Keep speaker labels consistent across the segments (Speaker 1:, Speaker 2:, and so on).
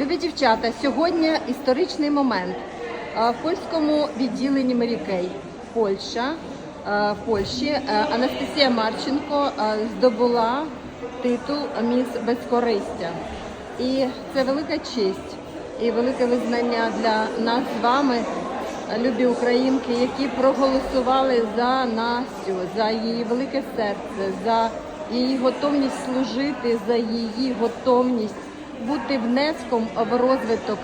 Speaker 1: Любі дівчата, сьогодні історичний момент. В польському відділенні Мерікей, Польща, в Польщі Анастасія Марченко здобула титул Міс Безкористя. І це велика честь і велике визнання для нас з вами, любі українки, які проголосували за Настю, за її велике серце, за її готовність служити, за її готовність бути внеском в розвиток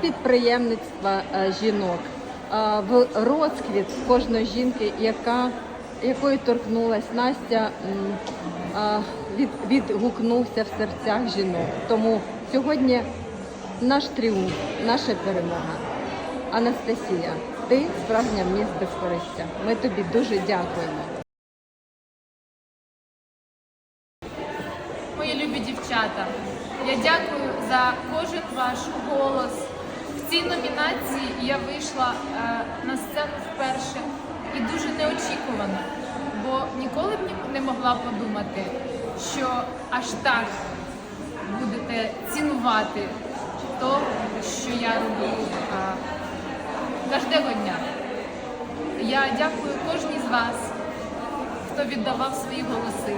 Speaker 1: підприємництва е, жінок, е, в розквіт кожної жінки, яка якої торкнулась Настя, від, відгукнувся в серцях жінок. Тому сьогодні наш тріумф, наша перемога. Анастасія, ти справжня міс безкористя. Ми тобі дуже дякуємо.
Speaker 2: Мої любі дівчата, я дякую за кожен ваш голос. В цій номінації я вийшла е, на сцену вперше і дуже неочікувано, бо ніколи б не могла подумати, що аж так будете цінувати то, що я роблю кожного дня. Я дякую кожній з вас, хто віддавав свої голоси.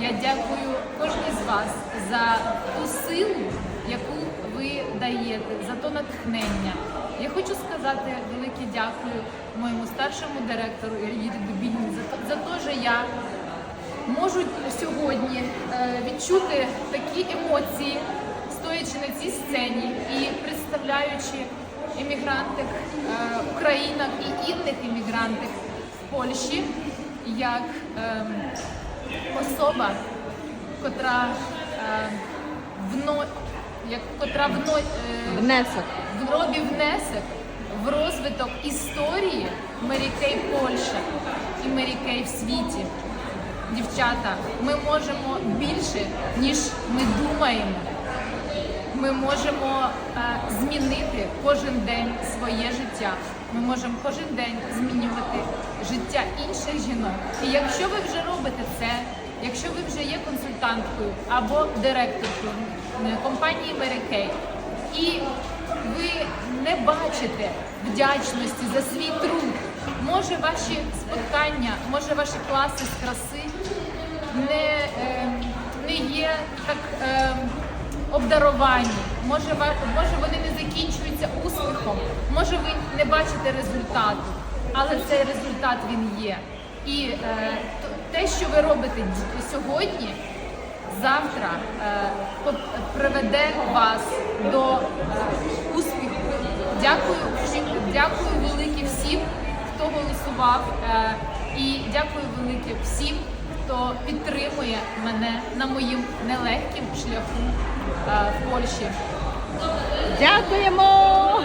Speaker 2: Я дякую кожній з вас за ту силу, яку ви даєте, за то натхнення. Я хочу сказати велике дякую моєму старшому директору Ірії Дубіні за те, що я можу сьогодні е, відчути такі емоції, стоячи на цій сцені і представляючи іммігрантів е, Українок і інших іммігрантів в Польщі як ем, особа, котра вно, як котра вно, е,
Speaker 1: Внесок.
Speaker 2: в внесок в розвиток історії Мерікей Польща і Мерікей в світі. Дівчата, ми можемо більше, ніж ми думаємо. Ми можемо е, змінити кожен день своє життя. Ми можемо кожен день змінювати життя інших жінок. І якщо ви вже робите це, якщо ви вже є консультанткою або директоркою компанії Мерикей, і ви не бачите вдячності за свій труд, може ваші споткання, може ваші класи з краси не, е, не є так. Е, обдаровані, може, може вони не закінчуються успіхом, може ви не бачите результату, але цей результат він є. І е, те, що ви робите сьогодні, завтра е, приведе вас до е, успіху. Дякую, всім- дякую велике всім, хто голосував, е, і дякую велике всім, хто підтримує мене на моїм нелегким шляху в Польщі.
Speaker 1: Дякуємо!